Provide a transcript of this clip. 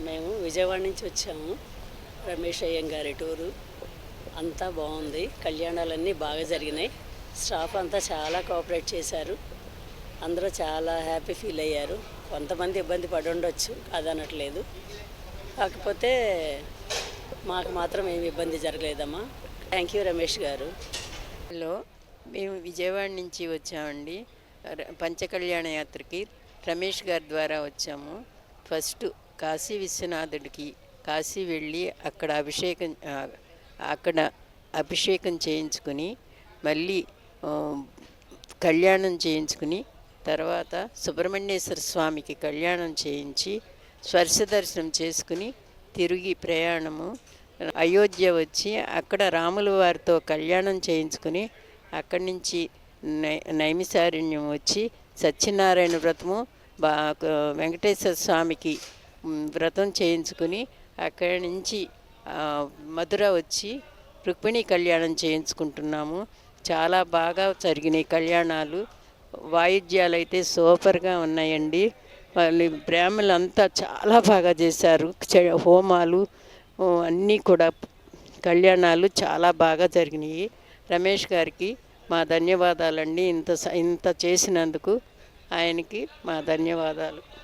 మేము విజయవాడ నుంచి వచ్చాము. రమేష్ అయ్యం గారి టూరు. అంతా బాగుంది. కళ్యాణాలన్నీ బాగా జరిగినాయి. స్టాఫ్ అంతా చాలా కోఆపరేట్ చేశారు. అందరూ చాలా హ్యాపీ ఫీల్ అయ్యారు. కొంతమంది ఇబ్బంది పడి ఉండొచ్చు కాదనట్లేదు. కాకపోతే మాకు మాత్రం ఏమి ఇబ్బంది జరగలేదమ్మా. థ్యాంక్ యూ రమేష్ గారు. హలో మేము విజయవాడ నుంచి వచ్చామండి. పంచకళ్యాణ యాత్రకి రమేష్ గారి ద్వారా వచ్చాము. ఫస్ట్ కాశీ విశ్వనాథుడికి కాశీ వెళ్ళి అక్కడ అభిషేకం అక్కడ అభిషేకం చేయించుకుని మళ్ళీ కళ్యాణం చేయించుకుని తర్వాత సుబ్రహ్మణ్యేశ్వర స్వామికి కళ్యాణం చేయించి స్పర్శ దర్శనం చేసుకుని తిరిగి ప్రయాణము. అయోధ్య వచ్చి అక్కడ రాముల వారితో కళ్యాణం చేయించుకుని అక్కడి నుంచి నై నైమిసారణ్యం వచ్చి సత్యనారాయణ వ్రతము బా వెంకటేశ్వర స్వామికి వ్రతం చేయించుకుని అక్కడి నుంచి మధుర వచ్చి రుక్మిణి కళ్యాణం చేయించుకుంటున్నాము. చాలా బాగా జరిగినాయి కళ్యాణాలు. వాయిద్యాలు అయితే సూపర్గా ఉన్నాయండి. వాళ్ళు బ్రాహ్మణులు అంతా చాలా బాగా చేశారు. హోమాలు అన్నీ కూడా కళ్యాణాలు చాలా బాగా జరిగినాయి. రమేష్ గారికి మా ధన్యవాదాలండి. ఇంత స- ఇంత చేసినందుకు ఆయనకి మా ధన్యవాదాలు.